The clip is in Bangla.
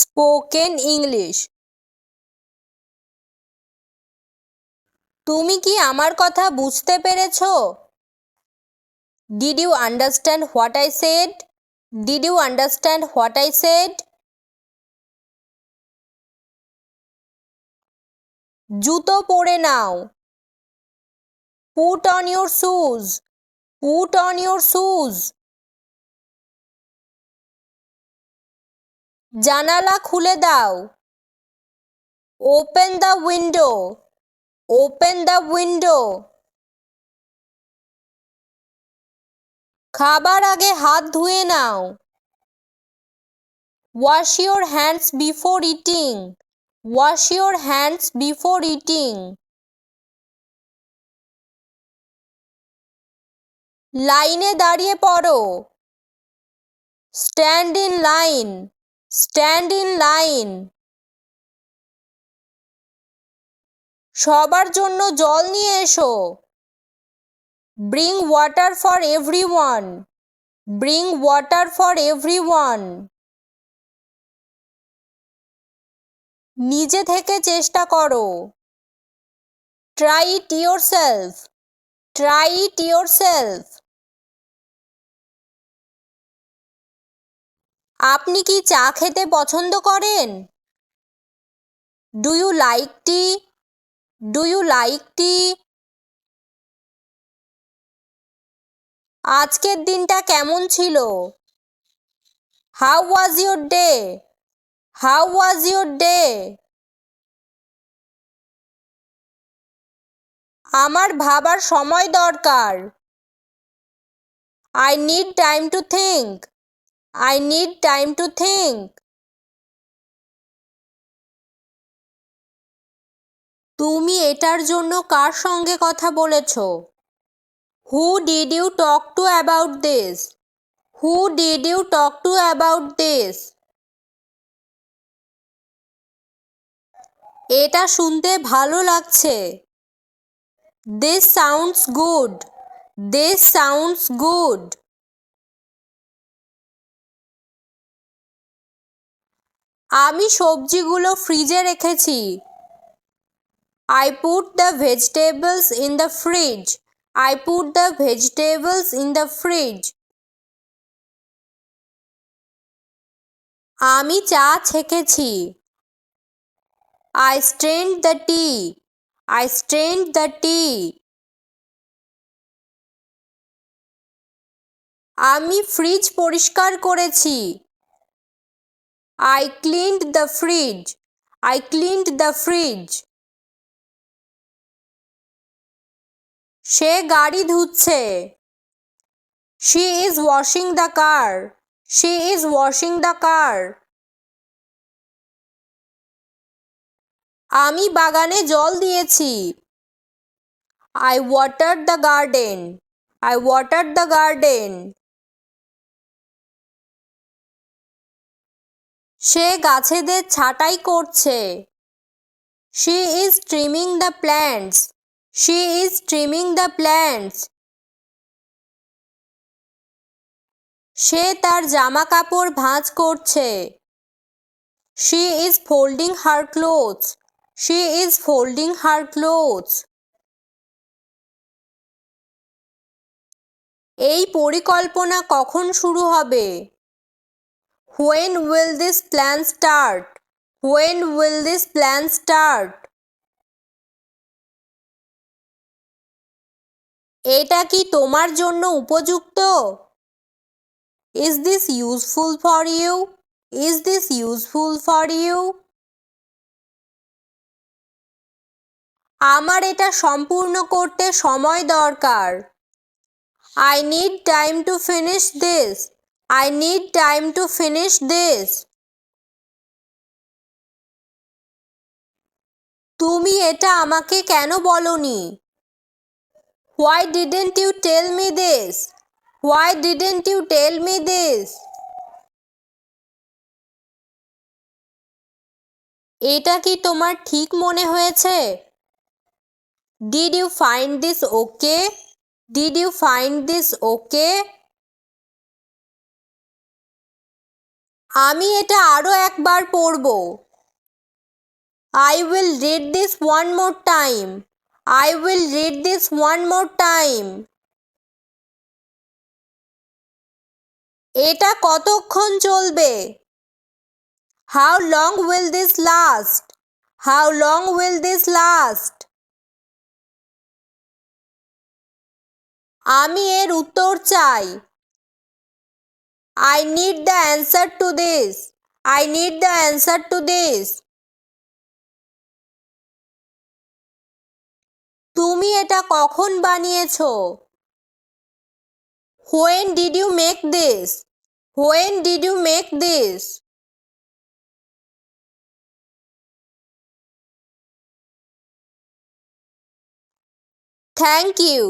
Spoken English. তুমি কি আমার কথা বুঝতে পেরেছ? Did you understand what I said did you understand what I said জুতো পরে নাও। Put on your shoes put on your shoes জানালা খুলে দাও। Open the window open the window খাবার আগে হাত ধুয়ে নাও। Wash your hands before eating wash your hands before eating লাইনে দাঁড়িয়ে পড়ো। Stand in line stand in line সবার জন্য জল নিয়ে এসো। Bring water for everyone bring water for everyone নিজে থেকে চেষ্টা করো। Try it yourself try it yourself আপনি কি চা খেতে পছন্দ করেন? Do you like tea do you like tea আজকের দিনটা কেমন ছিল? How was your day how was your day আমার ভাবার সময় দরকার। I need time to think I need time to think তুমি এটার জন্য কার সঙ্গে কথা বলেছ? Who did you talk to about this who did you talk to about this এটা শুনতে ভালো লাগছে। This sounds good this sounds good আমি সবজিগুলো ফ্রিজে রেখেছি। I put the vegetables in the fridge I put the vegetables in the fridge আমি চা ছেঁকেছি। I strained the tea I strained the tea আমি ফ্রিজ পরিষ্কার করেছি। I cleaned the fridge I cleaned the fridge সে গাড়ি ধুচ্ছে। She is washing the car she is washing the car আমি বাগানে জল দিয়েছি। I water the garden I water the garden সে গাছেদের ছাঁটাই করছে। She is trimming the plants she is trimming the plants সে তার জামা কাপড় ভাঁজ করছে। She is folding her clothes she is folding her clothes এই পরিকল্পনা কখন শুরু হবে? When will this plan start when will this plan start এটা কি তোমার জন্য উপযুক্ত? Is this useful for you is this useful for you আমার এটা সম্পূর্ণ করতে সময় দরকার। I need time to finish this I need time to finish this তুমি এটা আমাকে কেন বলনি? Why didn't you tell me this why didn't you tell me this এটা কি তোমার ঠিক মনে হয়েছে? Did you find this okay did you find this okay আমি এটা আরও একবার পড়ব। I will read this one more time I will read this one more time এটা কতক্ষণ চলবে? How long will this last how long will this last আমি এর উত্তর চাই। I need the answer to this I need the answer to this তুমি এটা কখন বানিয়েছো? When did you make this when did you make this thank you